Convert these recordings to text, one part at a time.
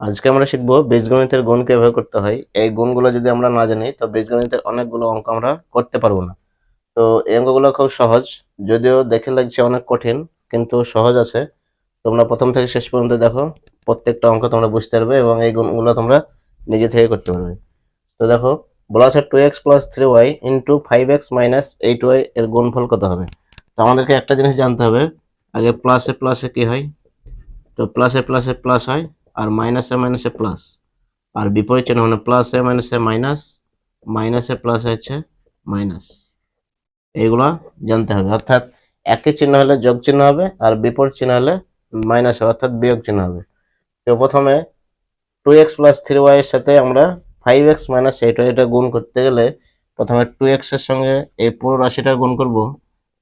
আজকে আমরা শিখব বীজগণিতের গুণ কীভাবে করতে হয়। এই গুণগুলো যদি আমরা না জানি, তো বীজগণিতের অনেকগুলো অঙ্ক আমরা করতে পারব না। তো এই অঙ্কগুলো খুব সহজ। যদিও দেখে লাগছে অনেক কঠিন, কিন্তু সহজ আছে। তোমরা প্রথম থেকে শেষ পর্যন্ত দেখো, প্রত্যেকটা অঙ্ক তোমরা বুঝতে পারবে এবং এই গুণগুলো তোমরা নিজে থেকে করতে পারবে। তো দেখো, বলা আছে two x plus three y into five x minus eight y এর গুণফল কত হবে? তো আমাদেরকে একটা জিনিস জানতে হবে। আগে প্লাসে প্লাসে কি হয়? তো প্লাসে প্লাসে প্লাস হয়। আর মাইনাসে মাইনাসে প্লাস আর বিপরীত চিহ্ন মানে প্লাসে মাইনাসে মাইনাস মাইনাসে প্লাস হচ্ছে মাইনাস এইগুলা জানতে হবে। অর্থাৎ একই চিহ্ন হলে যোগ চিহ্ন হবে আর বিপরীত চিহ্ন হলে মাইনাস হবে, অর্থাৎ বিয়োগ চিহ্ন হবে। তো প্রথমে two x plus three y এর সাথে আমরা five x minus eight y এটা গুণ করতে গেলে প্রথমে টু এক্সের সঙ্গে এই পুরো রাশিটার গুণ করব,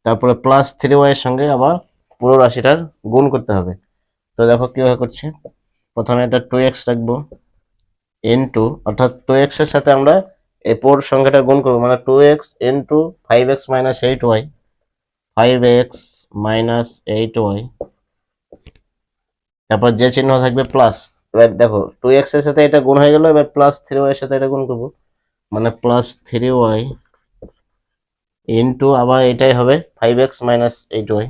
তারপরে প্লাস থ্রি ওয়াই এর সঙ্গে আবার পুরো রাশিটার গুণ করতে হবে। তো দেখো কীভাবে করছি। প্রথমে এটা টু এক্স রাখব ইন্টু অর্থাৎ টু এক্সের সাথে আমরা এই পুরো সংখ্যাটা গুণ করব মানে two x into five x minus eight y five x minus eight y তারপর যে চিহ্ন থাকবে প্লাস এবার দেখো টু এক্সের সাথে এটা গুণ হয়ে গেল, এবার প্লাস থ্রি ওয়াই এর সাথে এটা গুণ করব মানে প্লাস থ্রি ওয়াই ইন্টু আবার এটাই হবে five x minus eight y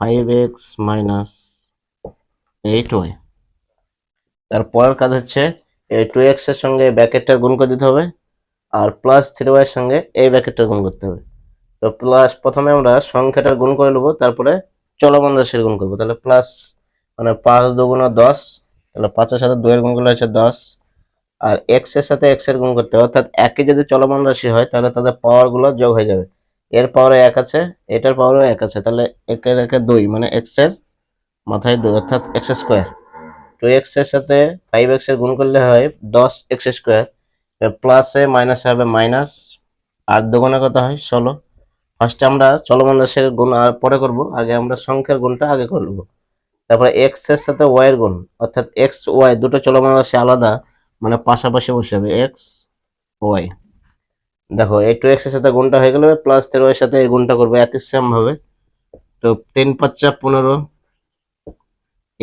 five x minus eight y তারপরের কাজ হচ্ছে এই টু এক্সের সঙ্গে ব্যাকেটটার গুণ করে দিতে হবে আর প্লাস থ্রি ওয়াই এর সঙ্গে এই ব্যাকেটটা গুণ করতে হবে। তো প্লাস প্রথমে আমরা সংখ্যাটার গুণ করে নেব, তারপরে চলমান রাশির গুণ করব। তাহলে প্লাস মানে পাঁচ দুগুণ দশ, তাহলে পাঁচের সাথে দুইয়ের গুণ করলে হচ্ছে দশ। আর এক্সের সাথে এক্সের গুণ করতে হবে, অর্থাৎ একই যদি চলমান রাশি হয়, তাহলে তাদের পাওয়ারগুলো যোগ হয়ে যাবে। এর পাওয়ারে এক আছে, এটার পাওয়ারও এক আছে, তাহলে একের একে দুই মানে এক্সের মাথায় দুই, অর্থাৎ এক্স স্কোয়ার টু এক্সের সাথে ফাইভ এক্সের গুণ করলে হয় দশ এক্স স্কোয়ার প্লাসে মাইনাসে হবে মাইনাস আর দুগুণে কত হয়? ষোলো। ফার্স্টে আমরা চলমান গুণ আর পরে করব, আগে আমরা সংখ্যার গুণটা আগে করব তারপরে এক্সের সাথে ওয়াই এর গুণ, অর্থাৎ এক্স ওয়াই দুটো চলমান রাশি আলাদা মানে পাশাপাশি বসে হবে এক্স ওয়াই দেখো, এই টু এক্সের সাথে গুণটা হয়ে গেলে প্লাস ওয়াই এর সাথে এই গুণটা করব একই সেম ভাবে। তো তিন পাঁচটা পনেরো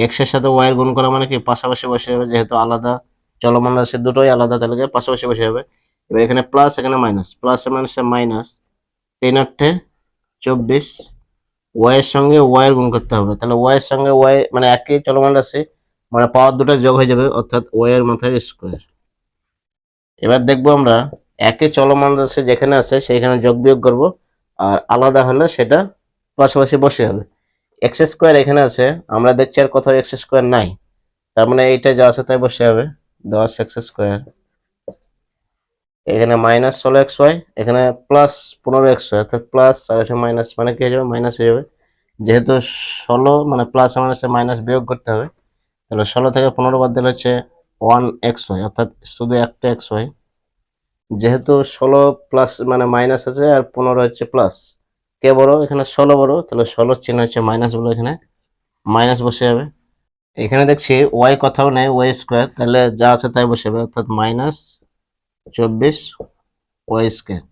এক্সের সাথে ওয়াই এর গুণ করা মানে কি? পাশাপাশি বসে যাবে, যেহেতু আলাদা চলমান রাশি দুটোই আলাদা, তাহলে পাশাপাশি বসে যাবে। এবার এখানে প্লাস এখানে মাইনাস প্লাস মাইনাসে মাইনাস তিন আটে চব্বিশ। ওয়াই এর সঙ্গে ওয়াই এর গুণ করতে হবে। তাহলে ওয়াই এর সঙ্গে ওয়াই মানে একই চলমান রাশি মানে পাওয়ার দুটো যোগ হয়ে যাবে, অর্থাৎ ওয়াই এর মাথায় স্কোয়ার এবার দেখব আমরা একই চলমান রাশি যেখানে আছে সেখানে যোগ বিয়োগ করব, আর আলাদা হলে সেটা পাশাপাশি বসে হবে এক্স স্কোয়ার এখানে আছে, আমরা দেখছি আর কোথাও এক্স স্কোয়ার নাই। তার মানে এইটা যা আছে তাই বসে হবে দশ এক্স স্কোয়ার এখানে মাইনাস ষোলো এক্স ওয়াই এখানে প্লাস পনেরো এক্স ওয়াই অর্থাৎ প্লাস আর এটা মাইনাস মানে কি হয়ে যাবে? মাইনাস হয়ে যাবে। যেহেতু ষোলো মানে প্লাস মাইনাসে মাইনাস বিয়োগ করতে হবে, তাহলে ষোলো থেকে পনেরো বাদ দিলে হচ্ছে ওয়ান এক্স ওয়াই অর্থাৎ শুধু একটা এক্স ওয়াই যেহেতু ষোলো প্লাস মানে মাইনাস আছে আর পনেরো হচ্ছে প্লাস কে বড়? এখানে ষোলো বড়। তাহলে ষোলোর চিহ্ন হচ্ছে মাইনাস বলো এখানে মাইনাস বসে যাবে। এখানে দেখছি ওয়াই কথাও নেই ওয়াই স্কোয়ার তাহলে যা আছে তাই বসে যাবে, অর্থাৎ মাইনাস চব্বিশ ওয়াই স্কোয়ার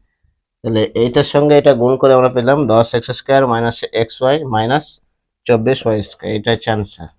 তাহলে এইটার সঙ্গে এটা গুণ করে আমরা পেলাম দশ x square minus x y minus চব্বিশ ওয়াই স্কোয়ার এটা হচ্ছে আনসার